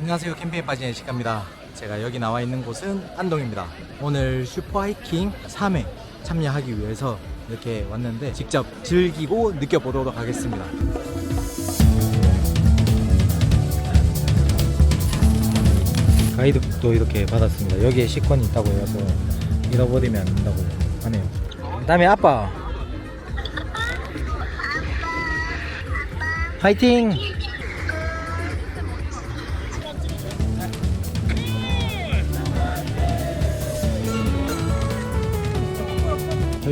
안녕하세요. 캠핑에 빠진 시간입니다. 제가 여기 나와 있는 곳은 안동입니다. 오늘 슈퍼 하이킹 3회 참여하기 위해서 이렇게 왔는데 직접 즐기고 느껴보도록 하겠습니다. 가이드북도 이렇게 받았습니다. 여기에 식권이 있다고 해서 잃어버리면 안 된다고 하네요. 그 다음에 아빠. 화이팅!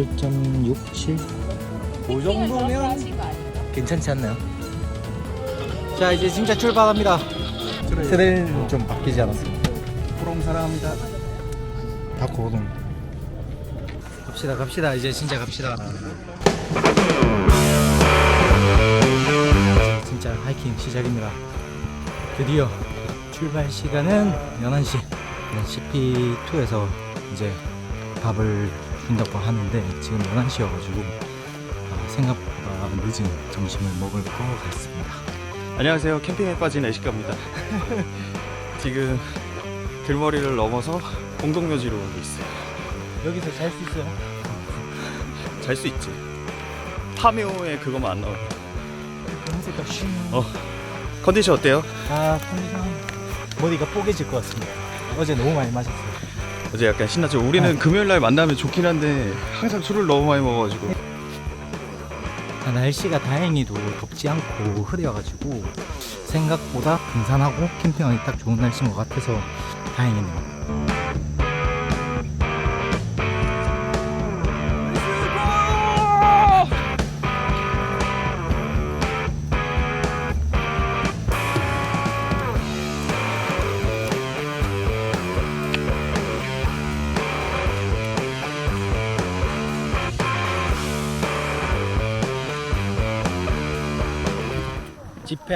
(8.67) 그 정도면 괜찮지 않나요? 자 이제 진짜 출발합니다. 트레일은 좀 바뀌지 않았습니다 호롱 사랑합니다. 다코동 갑시다 갑시다. 이제 진짜 갑시다. 진짜 하이킹 시작입니다. 드디어 출발 시간은 11시. CP2에서 이제 밥을 준다고 하는데 지금 11시여가지고 아, 생각보다 늦은 점심을 먹을 것 같습니다 안녕하세요. 캠핑에 빠진 애식가입니다. 지금 들머리를 넘어서 공동묘지로 오고 있어요. 여기서 잘 수 있어요? 잘 수 있지. 파묘에 그거만 안 나와. 검색가 쉥 어. 컨디션 어때요? 아 컨디션 머리가 뽀개질 것 같습니다 어제 너무 많이 마셨어요 어제 약간 신났죠. 우리는 금요일 날 만나면 좋긴 한데 항상 술을 너무 많이 먹어가지고 아, 날씨가 다행히도 덥지 않고 흐려가지고 생각보다 등산하고 캠핑하기 딱 좋은 날씨인 것 같아서 다행이네요.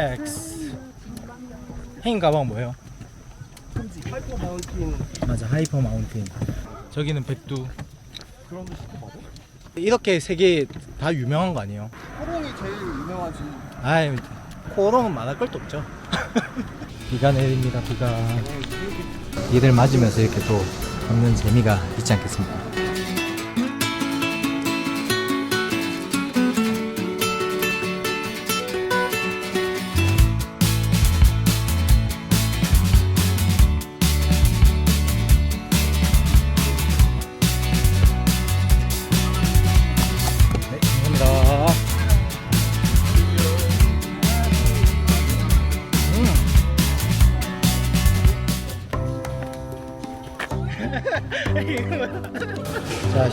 지팩스 행인 가방 뭐예요? 하이퍼 마운틴 맞아 하이퍼 마운틴. 저기는 백두. 그런 거 싶어 봐도 이렇게 세 개 다 유명한 거 아니에요? 호롱이 제일 유명하지. 아이 코롱은 말할 것도 없죠. 비가 내립니다 비가. 이들 맞으면서 이렇게 또 걷는 재미가 있지 않겠습니까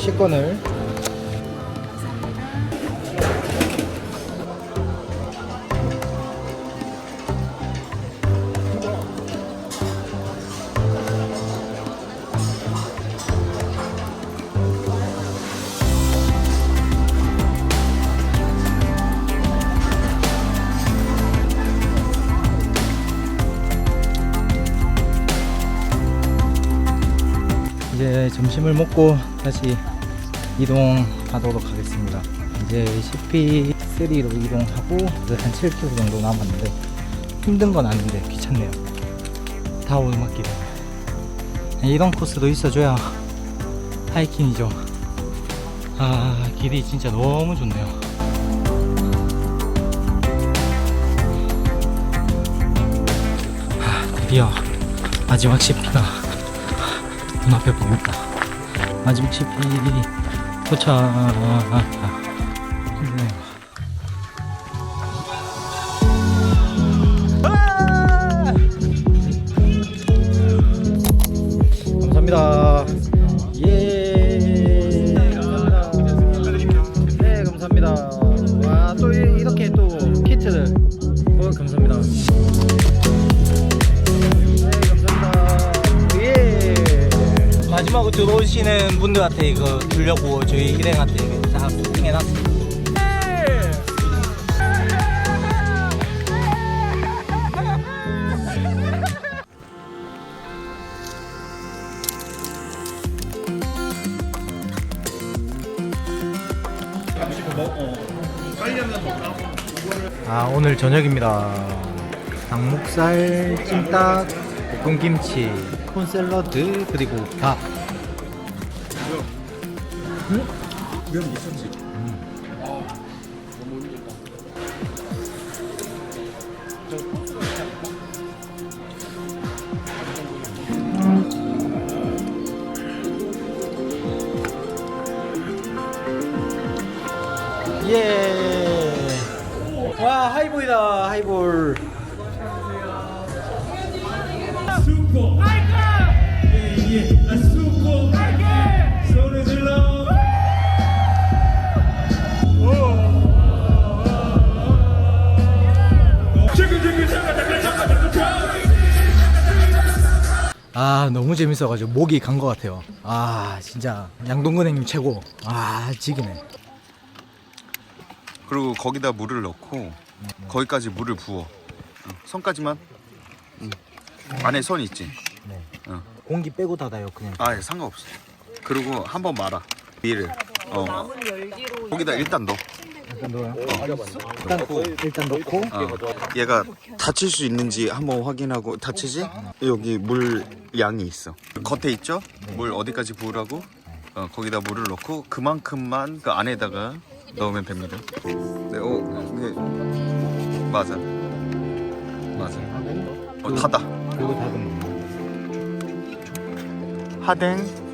식권을. 이제 점심을 먹고 다시 이동하도록 하겠습니다. 이제 CP3로 이동하고 한 7km 정도 남았는데 힘든 건 아닌데 귀찮네요. 다 오르막길에 이런 코스도 있어줘야 하이킹이죠. 아 길이 진짜 너무 좋네요. 아, 드디어 마지막 CP가 눈앞에 보입니다. 마지막 CP 도착. 감사합니다. 마지막으로 들어오시는 분들한테 이거 주려고 저희 일행한테 다 부팅해놨습니다. 아 오늘 저녁입니다 닭목살, 찜닭, 볶음김치, 콘 샐러드, 그리고 밥. 음? 면 미쳤지. 예. 와 하이볼이다 하이볼. 아 너무 재밌어가지고 목이 간 것 같아요. 아 진짜 양동근 형님 최고. 아 지기네. 그리고 거기다 물을 넣고 거기까지 물을 부어. 응, 손까지만. 응. 안에 손 있지. 네. 어. 공기 빼고 닫아요 그냥. 아 예, 상관없어. 그리고 한번 말아. 위를. 어. 거기다 일단 넣어. 일단 넣어요. 일단 일단 넣고. 어. 얘가 다칠 수 있는지 한번 확인하고 다치지? 여기 물 양이 있어. 겉에 있죠? 물 어디까지 부으라고? 어, 거기다 물을 넣고 그만큼만 그 안에다가 넣으면 됩니다. 네, 오, 네. 맞아. 맞아. 어, 타다. 그리고 닫으면. 하댕.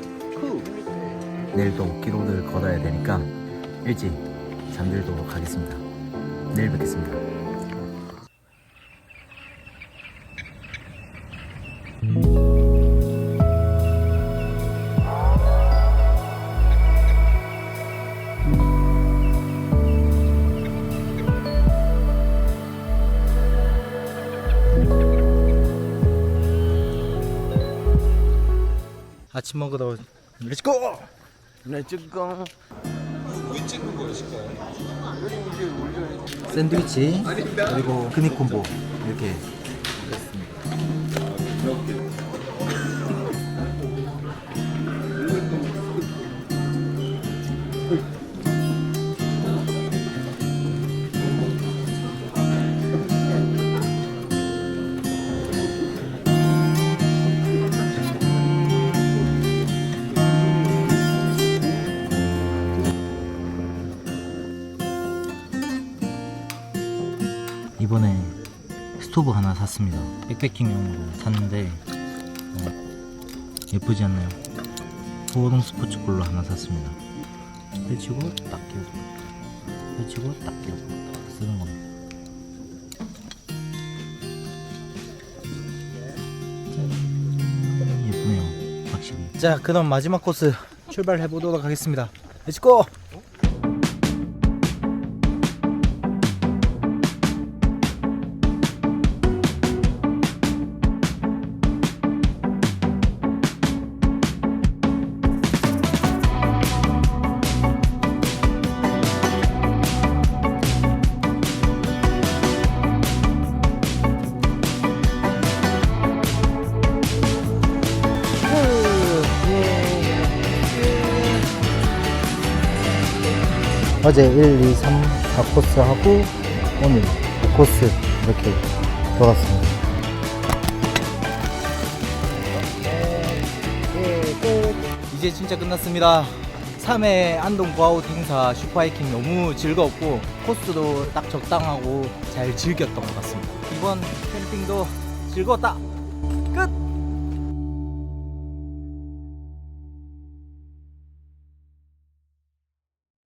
내일도 기록을 걸어야 되니까 일찍 잠들도록 하겠습니다. 내일 뵙겠습니다. 아침 먹으러 렛츠고! 렛츠고! 샌드위치 그리고 크니콤보 이렇게 스토브 하나 샀습니다. 백패킹용으로 샀는데 어, 예쁘지 않나요? 소동 스포츠 콜로 하나 샀습니다. 펼치고 딱 끼우고 펼치고 딱 끼우고 쓰는 겁니다. 짠 예쁘네요 확실히. 자 그럼 마지막 코스 출발해 보도록 하겠습니다. 렛츠고! 어제 1, 2, 3, 4코스 하고 오늘 5코스 이렇게 돌았습니다. 이제 진짜 끝났습니다. 3회 안동 고아웃 행사 슈퍼하이킹 너무 즐거웠고 코스도 딱 적당하고 잘 즐겼던 것 같습니다. 이번 캠핑도 즐거웠다. 끝!